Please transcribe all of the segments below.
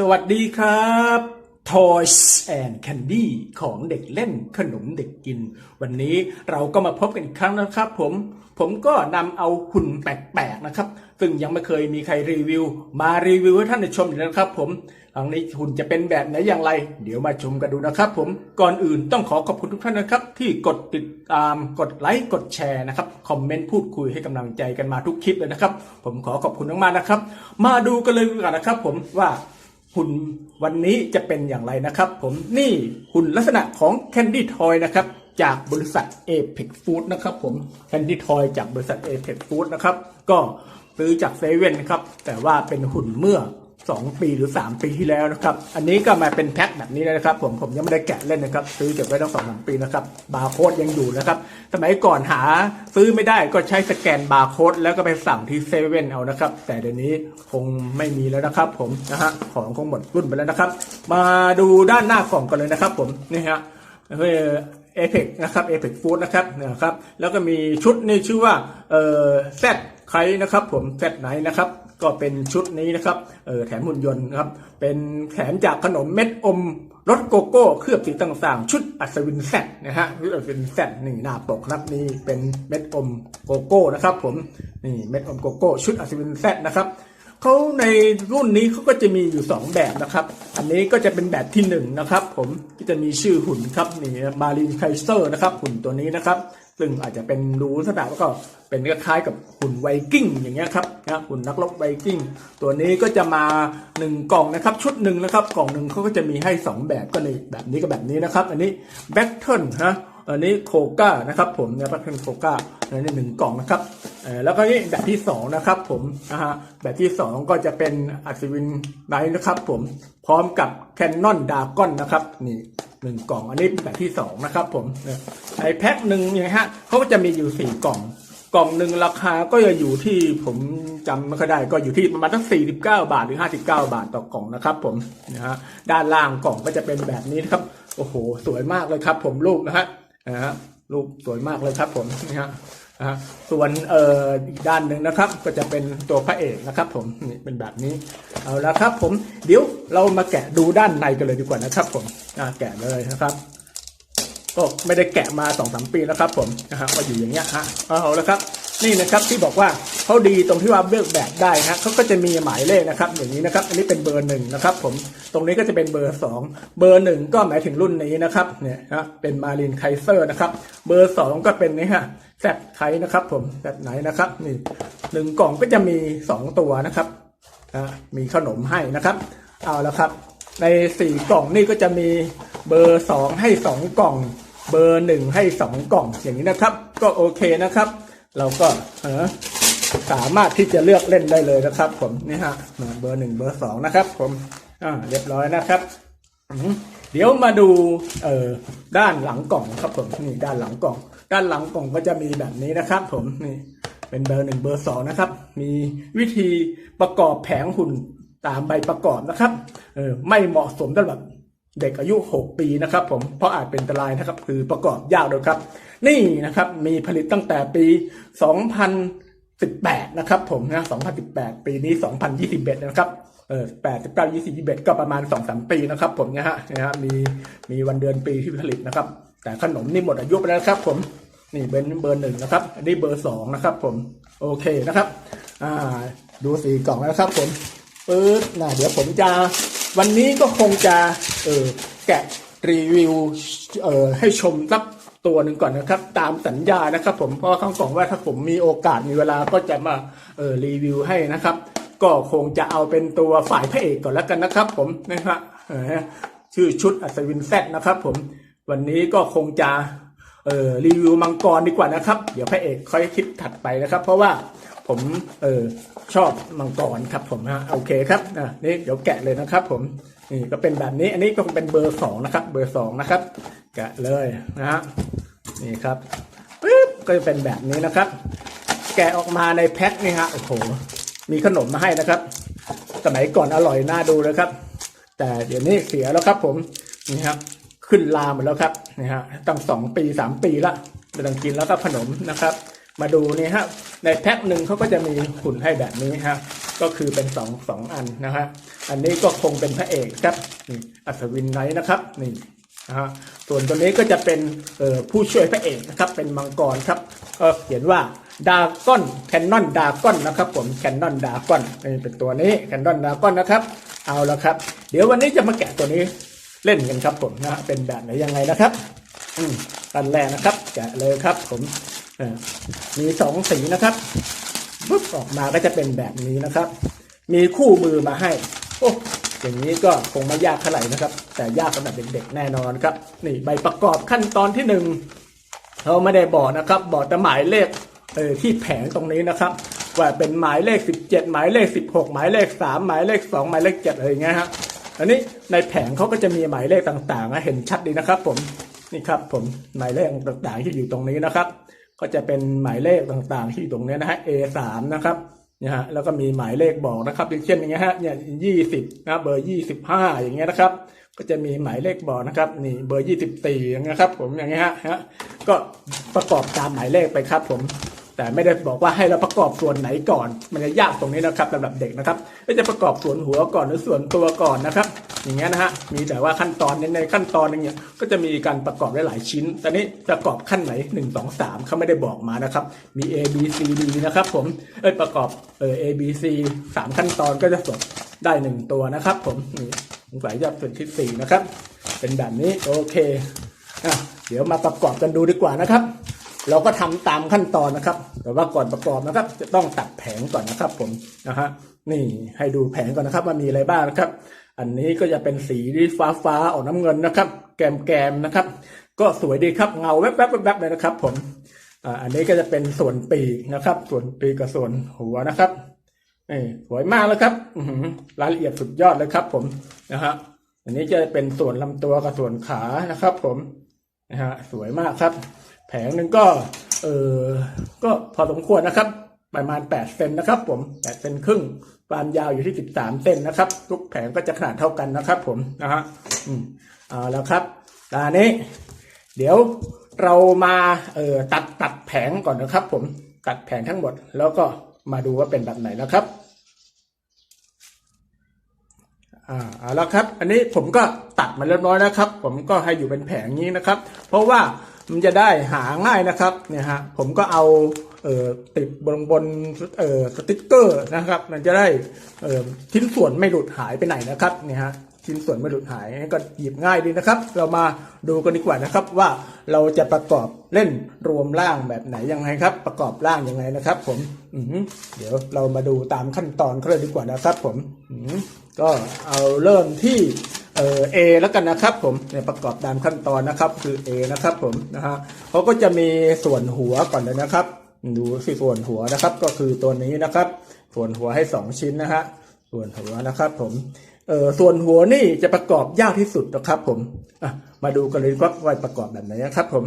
สวัสดีครับ Toys and Candy ของเด็กเล่นขนมเด็กกิน วันนี้เราก็มาพบกันอีกครั้งนะครับผม ผมก็นำเอาหุ่นแปลกๆนะครับ ซึ่งยังไม่เคยมีใครรีวิว มารีวิวให้ท่านได้ชมอยู่นะครับผมครั้งนี้หุ่นจะเป็นแบบไหนอย่างไร เดี๋ยวมาชมกันดูนะครับผม ก่อนอื่นต้องขอขอบคุณทุกท่านนะครับ ที่กดติดตาม กดไลค์ กดแชร์นะครับ คอมเมนต์พูดคุยให้กำลังใจกันมาทุกคลิปเลยนะครับ ผมขอขอบคุณมากๆนะครับ มาดูกันเลยกว่านะครับ ผมว่า หุ่นวันนี้จะเป็นอย่างไรนะครับ ผมนี่หุ่นลักษณะของแคนดี้ทอยนะครับจากบริษัท Apex Food นะครับผมแคนดี้ทอยจากบริษัท Apex Food นะครับ ก็ซื้อจากเซเว่นครับ แต่ว่าเป็นหุ่นเมื่อ 2 ปีหรือ 3 ปีที่แล้วนะครับ อันนี้ก็มาเป็นแพ็คแบบนี้เลยนะครับ ผมผมยังไม่ได้แกะเล่นนะครับ ซื้อเก็บไว้ตั้งสองสามปีนะครับบาร์โค้ดยังอยู่นะครับ สมัยก่อนหาซื้อไม่ได้ก็ใช้สแกนบาร์โค้ดแล้วก็ไปสั่งที่เซเว่นเอานะครับ แต่เดี๋ยวนี้คงไม่มีแล้วนะครับ ผมนะฮะของคงหมดรุ่นไปแล้วนะครับ มาดูด้านหน้ากล่องกันเลยนะครับ ผมนี่ฮะเอเพ็กนะครับเอเพ็กฟู้ดนะครับเนี่ยครับ แล้วก็มีชุดนี่ชื่อว่าเอ่อแซ ใครนะครับผมแซดไหนนะครับก็เป็นชุดนี้นะครับเออแถมหุ่นยนต์นะครับเป็นแถมจากขนมเม็ดอมรสโกโก้เคลือบสีต่างๆ ชุดอัศวินแซดนะฮะชุดอัศวินแซดนี่หน้าปกครับนี่เป็นเม็ดอมโกโก้นะครับผมนี่เม็ดอมโกโก้ชุดอัศวินแซดนะครับเขาในรุ่นนี้เขาก็จะมีอยู่ 2 แบบนะครับ อันนี้ก็จะเป็นแบบที่1นงนะครับผมก็จะมีชื่อหุ่นครับนี่มารีนไคเซอร์นะครับหุ่นตัวนี้นะครับ ซึ่งอาจจะเป็นดูลักษณะแล้วก็เป็นคล้ายๆกับหุ่นไวกิ้งอย่างเงี้ยครับนะหุ่นนักรบไวกิ้ง ตัวนี้ก็จะมา 1 กล่องนะครับ ชุดหนึ่งนะครับ กล่องหนึ่งเขาก็จะมีให้ 2 แบบก็เลยแบบนี้กับแบบนี้นะครับ อันนี้แบ็คเทิลนะ อันนี้โคก้านะครับผมเนี่ยแบ็คเทิลโคก้าอันนี้หนึ่งกล่องนะครับเอ่อแล้วก็นี่แบบที่สองนะครับผมนะฮะแบบที่สองก็จะเป็นอัศวินไนท์นะครับผมพร้อมกับแคนนอนดากอนนะครับนี่หนึ่งกล่องอันนี้แบบที่สองนะครับผมไอแพ็คหนึ่งเนี่ยฮะเขาก็จะมีอยู่สี่กล่องกล่องหนึ่งราคาก็จะอยู่ที่ผมจำไม่ค่อยได้ก็อยู่ที่ประมาณทั้ง49 บาทหรือ59 บาทต่อกล่องนะครับ ผมนะฮะด้านล่างกล่องก็จะเป็นแบบนี้นะครับโอ้โห สวยมากเลยครับ ผมรูปนะฮะ นะฮะรูปสวยมากเลยครับผมนะฮะส่วนเอ่ออีกด้านหนึ่งนะครับ ก็จะเป็นตัวพระเอกนะครับผมนี่เป็นแบบนี้เอาละครับผมเดี๋ยวเรามาแกะดูด้านในกันเลยดีกว่านะครับผมอะแกะเลยนะครับ ก็ไม่ได้แกะมาสองสามปีแล้วครับผมนะฮะก็อยู่อย่างเงี้ยฮะเอาละครับ นี่นะครับที่บอกว่า เขาดีตรงที่ว่าเลือกแบบได้นะเขาก็จะมีหมายเลขนะครับ อย่างนี้นะครับ อันนี้เป็นเบอร์หนึ่งนะครับ ผมตรงนี้ก็จะเป็นเบอร์สองเบอร์หนึ่งก็หมายถึงรุ่นนี้นะครับเนี่ยนะเป็นมารินไคเซอร์นะครับ เบอร์สองก็เป็นนี่ฮะแซดไคนะครับ ผมแซดไหนนะครับนี่หนึ่งกล่องก็จะมีสองตัวนะครับอะมีขนมให้นะครับเอาละครับ ในสี่กล่องนี่ก็จะมีเบอร์สองให้สองกล่อง เบอร์หนึ่งให้สองกล่องอย่างนี้นะครับ ก็โอเคนะครับ เราก็เออ สามารถที่จะเลือกเล่นได้เลยนะครับ ผมนี่ฮะเบอร์หนึ่งเบอร์สองนะครับ ผมอ่าเรียบร้อยนะครับเดี๋ยวมาดูเอ่อด้านหลังกล่องนะครับผมนี่ด้านหลังกล่อง ด้านหลังกล่องก็จะมีแบบนี้นะครับ ผมนี่เป็นเบอร์หนึ่งเบอร์สองนะครับ มีวิธีประกอบแผงหุ่นตามใบประกอบนะครับเออไม่เหมาะสมสำหรับเด็กอายุ 6 ปีนะครับ ผมเพราะอาจเป็นอันตรายนะครับ คือประกอบยากเลยครับ นี่นะครับ มีผลิตตั้งแต่ปี 2018 นะครับผมนะ2018 ปีนี้ 2021 นะครับเออ8 9 20 21 ก็ประมาณ 2-3 ปีนะครับผมนะฮะนะฮะมีมีวันเดือนปีที่ผลิตนะครับ แต่ขนมนี่หมดอายุไปแล้วครับ ผมนี่เบอร์เบอร์หนึ่งนะครับ อันนี้เบอร์สองนะครับ ผมโอเคนะครับอ่าดูสีกล่องแล้วนะครับ ผมปึ๊บนะเดี๋ยวผมจะวันนี้ก็คงจะเออแกะรีวิวเออให้ชมสัก ตัวหนึ่งก่อนนะครับ ตามสัญญานะครับ ผมเพราะข้างกล่องว่าถ้าผมมีโอกาสมีเวลาก็จะมาเออรีวิวให้นะครับ ก็คงจะเอาเป็นตัวฝ่ายพระเอกก่อนแล้วกันนะครับ ผมนะฮะชื่อชุดอัศวินแซดนะครับ ผมวันนี้ก็คงจะเออรีวิวมังกรดีกว่านะครับ เดี๋ยวพระเอกค่อยคิดถัดไปนะครับ เพราะว่าผมเออชอบมังกรครับผมฮะโอเคครับอะนี่เดี๋ยวแกะเลยนะครับ ผม นี่ก็เป็นแบบนี้ อันนี้ก็เป็นเบอร์สองนะครับ เบอร์สองนะครับ แกะเลยนะฮะนี่ครับปึ๊บก็จะเป็นแบบนี้นะครับ แกะออกมาในแพ็คนี่ฮะโอ้โหมีขนมมาให้นะครับ สมัยก่อนอร่อยน่าดูเลยครับ แต่เดี๋ยวนี้เสียแล้วครับผมนี่ครับขึ้นลาหมดแล้วครับนี่ฮะตั้งสองปีสามปีละไม่ต้องกินแล้วก็ขนมนะครับ มาดูนี่ฮะในแพ็คหนึ่งเขาก็จะมีหุ่นให้แบบนี้ฮะ ก็คือเป็นสองสองอันนะฮะอันนี้ก็คงเป็นพระเอกครับนี่อัศวินไนท์นะครับนี่นะฮะส่วนตัวนี้ก็จะเป็นผู้ช่วยพระเอกนะครับ เป็นมังกรครับก็เขียนว่าดาก้อนแคนนอนดาก้อนนะครับ ผมแคนนอนดาก้อนนี่เป็นตัวนี้แคนนอนดาก้อนนะครับ เอาละครับ เดี๋ยววันนี้จะมาแกะตัวนี้เล่นกันครับผมนะฮะเป็นแบบไหนยังไงนะครับอืมอันแรกนะครับ แกะเลยครับ ผมมีสองสีนะครับ ปุ๊บออกมาก็จะเป็นแบบนี้นะครับ มีคู่มือมาให้ โอ้อย่างนี้ก็คงไม่ยากเท่าไหร่นะครับ แต่ยากสำหรับเด็กๆแน่นอนครับ นี่ใบประกอบขั้นตอนที่หนึ่งเราไม่ได้บอกนะครับ บอกแต่หมายเลขเออที่แผงตรงนี้นะครับ ว่าเป็นหมายเลข 17 หมายเลข 16 หมายเลข 3 หมายเลข 2 หมายเลข7อะไรอย่างเงี้ยฮะอันนี้ในแผงเขาก็จะมีหมายเลขต่างๆนะเห็นชัดดีนะครับ ผมนี่ครับผมหมายเลขต่างๆที่อยู่ตรงนี้นะครับ ก็จะเป็นหมายเลขต่างๆ ที่อยู่ตรงนี้นะฮะ A3 นะครับนะฮะแล้วก็มีหมายเลขบอกนะครับอย่างเช่นอย่างเงี้ยฮะเนี่ยยี่สิบนะเบอร์ยี่สิบห้าอย่างเงี้ยนะครับ ก็จะมีหมายเลขบอกนะครับนี่เบอร์ยี่สิบสี่อย่างเงี้ยครับ ผมอย่างเงี้ยฮะฮะก็ประกอบตามหมายเลขไปครับผม แต่ไม่ได้บอกว่าให้เราประกอบส่วนไหนก่อน มันจะยากตรงนี้นะครับสำหรับเด็กนะครับก็จะประกอบส่วนหัวก่อนหรือส่วนตัวก่อนนะครับ อย่างเงี้ยนะฮะมีแต่ว่าขั้นตอนในขั้นตอนนึงเนี่ยก็จะมีการประกอบได้หลายชิ้นแต่นี้ประกอบขั้นไหนหนึ่งสองสามเขาไม่ได้บอกมานะครับ มี A B C D นะครับผมเอ้ยประกอบเออ A B C สามขั้นตอนก็จะสดได้หนึ่งตัวนะครับผมนี่สงสัยจะเป็นที่สี่นะครับ เป็นแบบนี้โอเคอะเดี๋ยวมาประกอบกันดูดีกว่านะครับ เราก็ทำตามขั้นตอนนะครับ แต่ว่าก่อนประกอบนะครับ จะต้องตัดแผงก่อนนะครับ ผมนะฮะนี่ให้ดูแผงก่อนนะครับว่ามีอะไรบ้างนะครับ อันนี้ก็จะเป็นสีฟ้าฟ้าๆออกน้ำเงินนะครับ แกมแกมๆนะครับ ก็สวยดีครับเงาแวบๆแวบๆเลยนะครับ ผมอันนี้ก็จะเป็นส่วนปีกนะครับ ส่วนปีกกับส่วนหัวนะครับนี่สวยมากเลยครับรายละเอียดสุดยอดเลยครับ ผมนะฮะอันนี้จะเป็นส่วนลำตัวกับส่วนขานะครับ ผมนะฮะสวยมากครับ แผงหนึ่งก็เออก็พอสมควรนะครับ ประมาณ 8 เซนนะครับ ผม8เซนครึ่งความยาวอยู่ที่ 13 เซนนะครับ ทุกแผงก็จะขนาดเท่ากันนะครับ ผมนะฮะอืมเอาแล้วครับตอนนี้ เดี๋ยวเรามาเอ่อตัดตัดแผงก่อนนะครับ ผมตัดแผงทั้งหมด แล้วก็มาดูว่าเป็นแบบไหนนะครับอ่าเอาละครับ อันนี้ผมก็ตัดมาเรียบร้อยนะครับ ผมก็ให้อยู่เป็นแผงนี้นะครับ เพราะว่า มันจะได้หาง่ายนะครับเนี่ยฮะผมก็เอาเอ่อติดบนบนเอ่อสติ๊กเกอร์นะครับ มันจะได้เอ่อชิ้นส่วนไม่หลุดหายไปไหนนะครับเนี่ยฮะชิ้นส่วนไม่หลุดหายก็หยิบง่ายดีนะครับ เรามาดูกันดีกว่านะครับว่าเราจะประกอบเล่นรวมร่างแบบไหนยังไงครับ ประกอบร่างยังไงนะครับ ผมอืเดี๋ยวเรามาดูตามขั้นตอนเขาเลยดีกว่านะครับ ผมอืก็เอาเริ่มที่ เออ A แล้วกันนะครับผมเนี่ยประกอบตามขั้นตอนนะครับ คือ A นะครับผมนะฮะเขาก็จะมีส่วนหัวก่อนเลยนะครับ ดูสิส่วนหัวนะครับ ก็คือตัวนี้นะครับ ส่วนหัวให้สองชิ้นนะฮะส่วนหัวนะครับ ผมเออส่วนหัวนี่จะประกอบยากที่สุดนะครับ ผมอะมาดูกันเลยครับว่าประกอบแบบไหนนะครับ ผม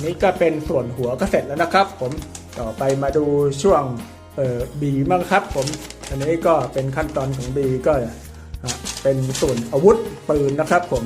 นนี้ก็เป็นส่วนหัวก็เสร็จแล้วนะครับ ผมต่อไปมาดูช่วงเอ่อบีบ้างครับ ผมอันนี้ก็เป็นขั้นตอนของบีก็เป็นส่วนอาวุธปืนนะครับ ผม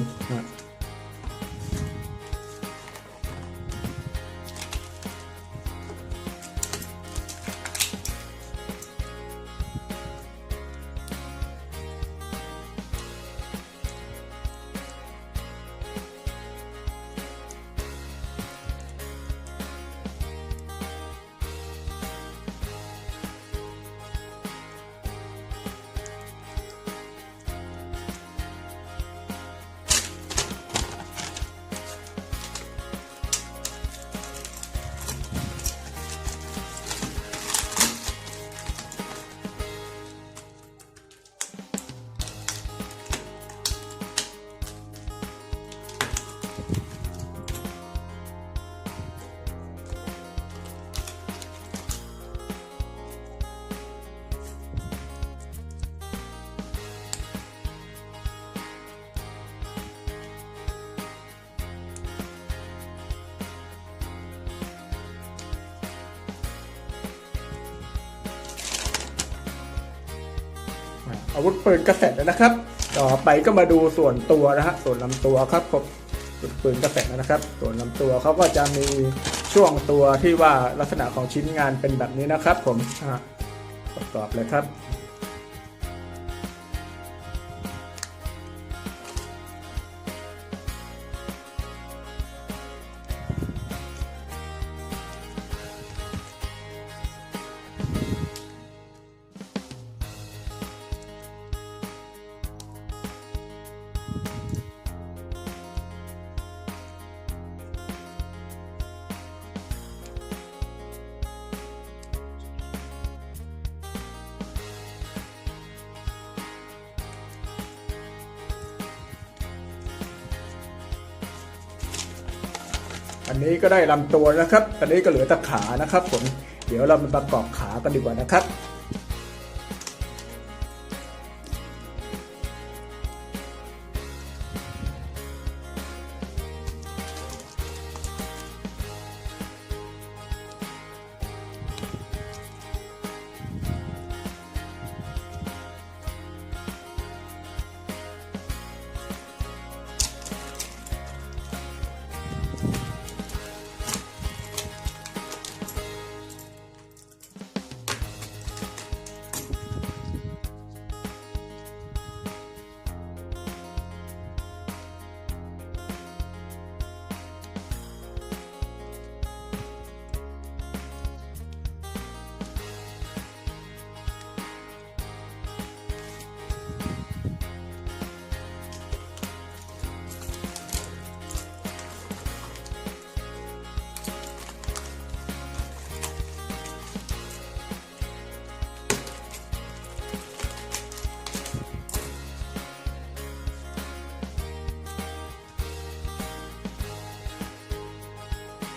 วุธปืนก็เสร็จแล้วนะครับ ต่อไปก็มาดูส่วนตัวนะฮะส่วนลำตัวครับผมส่วนปืนก็เสร็จแล้วนะครับ ส่วนลำตัวเขาก็จะมีช่วงตัวที่ว่าลักษณะของชิ้นงานเป็นแบบนี้นะครับ ผมประกอบเลยครับ อันนี้ก็ได้ลำตัวนะครับตอนนี้ก็เหลือแต่ขานะครับผม เดี๋ยวเรามาประกอบขากันดีกว่านะครับ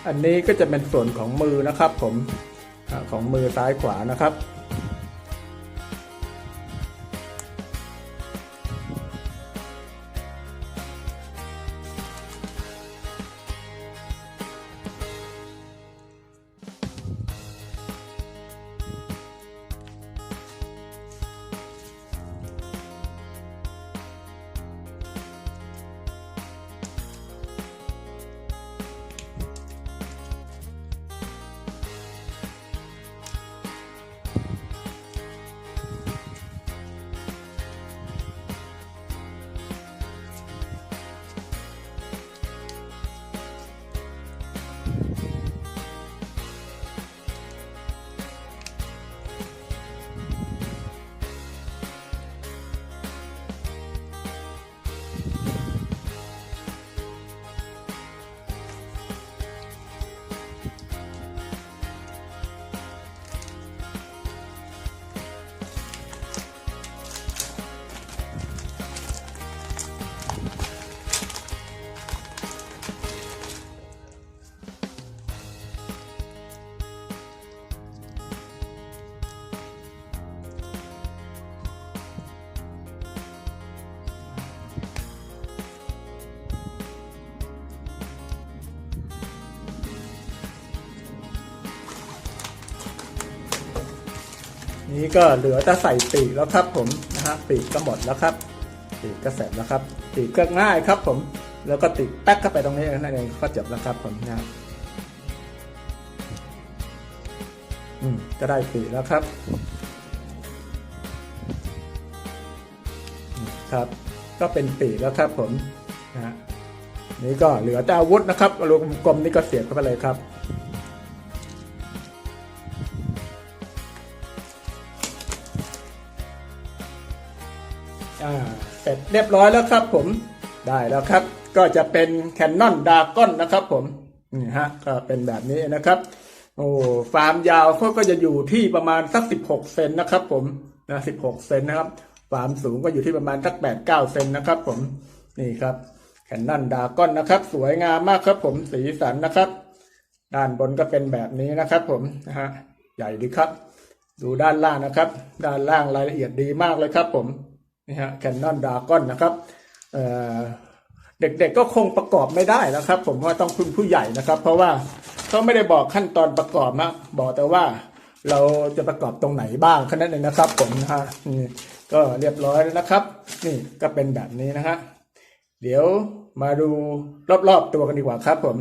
อันนี้ก็จะเป็นส่วนของมือนะครับ ผมของมือซ้ายขวานะครับ นี้ก็เหลือแต่ใส่ปีกแล้วครับผมนะฮะปีกก็หมดแล้วครับ ปีกก็เสร็จแล้วครับ ปีกก็ง่ายครับผม แล้วก็ติดแป๊กเข้าไปตรงนี้นั่นเองก็จบแล้วครับผมนะอืมก็ได้ปีกแล้วครับครับ ก็เป็นปีกแล้วครับผมนะฮะนี่ก็เหลือแต่อาวุธนะครับลูกกลมนี่ก็เสียบเข้าไปเลยครับ เรียบร้อยแล้วครับผมได้แล้วครับ ก็จะเป็นแคนนอนดากอนนะครับผมนี่ฮะก็เป็นแบบนี้นะครับโอ้ฟาร์มยาวเขาก็จะอยู่ที่ประมาณสัก16เซนนะครับ ผมนะ16เซนนะครับฟาร์มสูงก็อยู่ที่ประมาณสัก8 9เซนนะครับ ผมนี่ครับแคนนอนดากอนนะครับ สวยงามมากครับ ผมสีสันนะครับ ด้านบนก็เป็นแบบนี้นะครับ ผมนะฮะใหญ่ดีครับ ดูด้านล่างนะครับ ด้านล่างรายละเอียดดีมากเลยครับ ผม นี่ฮะแคนนอนดากอนนะครับเเด็กๆก็คงประกอบไม่ได้นะครับ ผมเพราต้องคุณผู้ใหญ่นะครับ เพราะว่าเขาไม่ได้บอกขั้นตอนประกอบนะบอกแต่ว่าเราจะประกอบตรงไหนบ้างแค่นั้นเองนะครับ ผมนะฮะก็เรียบร้อยแล้วนะครับ นี่ก็เป็นแบบนี้นะฮะเดี๋ยวมาดูรอบๆตัวกันดีกว่าครับผม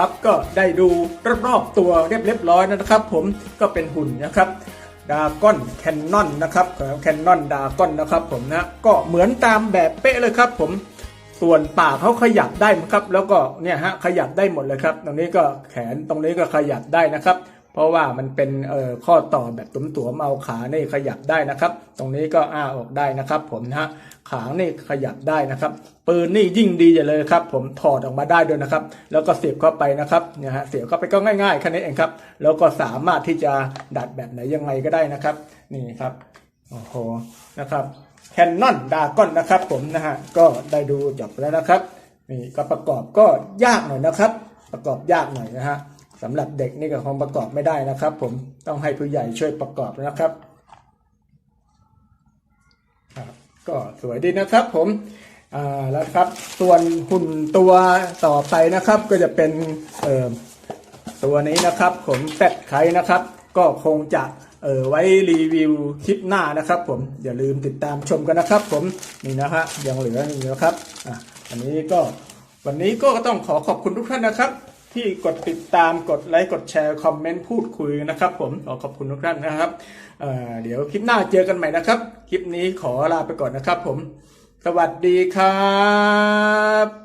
ครับ ก็ได้ดูรอบๆตัวเรียบเรียบร้อยนะครับ ผมก็เป็นหุ่นนะครับดากอนแคนนอนนะครับแคนนอนดากอนนะครับ ผมนะก็เหมือนตามแบบเป๊ะเลยครับ ผมส่วนปากเขาขยับได้ครับ แล้วก็เนี่ยฮะขยับได้หมดเลยครับ ตรงนี้ก็แขนตรงนี้ก็ขยับได้นะครับ เพราะว่ามันเป็นเอ่อข้อต่อแบบตุ้มๆเอาขานี่ขยับได้นะครับ ตรงนี้ก็อ้าออกได้นะครับผมนะฮะขางนี่ขยับได้นะครับปืนนี่ยิ่งดีอย่าเลยครับ ผมถอดออกมาได้ด้วยนะครับ แล้วก็เสียบเข้าไปนะครับเนี่ยฮะเสียบเข้าไปก็ง่ายๆแค่นี้เองครับ แล้วก็สามารถที่จะดัดแบบไหนยังไงก็ได้นะครับ นี่ครับโอ้โหนะครับแคนนอนดากอนนะครับผมนะฮะก็ได้ดูจบแล้วนะครับนี่ก็ประกอบก็ยากหน่อยนะครับ ประกอบยากหน่อยนะฮะ สำหรับเด็กนี่ก็คงประกอบไม่ได้นะครับ ผมต้องให้ผู้ใหญ่ช่วยประกอบนะครับก็สวยดีนะครับ ผมอ่าแล้วครับส่วนหุ่นตัวต่อไปนะครับ ก็จะเป็นเอ่อตัวนี้นะครับ ผมแฟดไคนะครับ ก็คงจะเออไว้รีวิวคลิปหน้านะครับ ผมอย่าลืมติดตามชมกันนะครับ ผมนี่นะฮะยังเหลืออยู่นะครับอะอันนี้ก็วันนี้ก็ต้องขอขอบคุณทุกท่านนะครับ ที่กดติดตามกดไลค์กดแชร์คอมเมนต์พูดคุยนะครับผมขอขอบคุณทุกท่านนะครับเเดี๋ยวคลิปหน้าเจอกันใหม่นะครับ คลิปนี้ขอลาไปก่อนนะครับผม สวัสดีครับ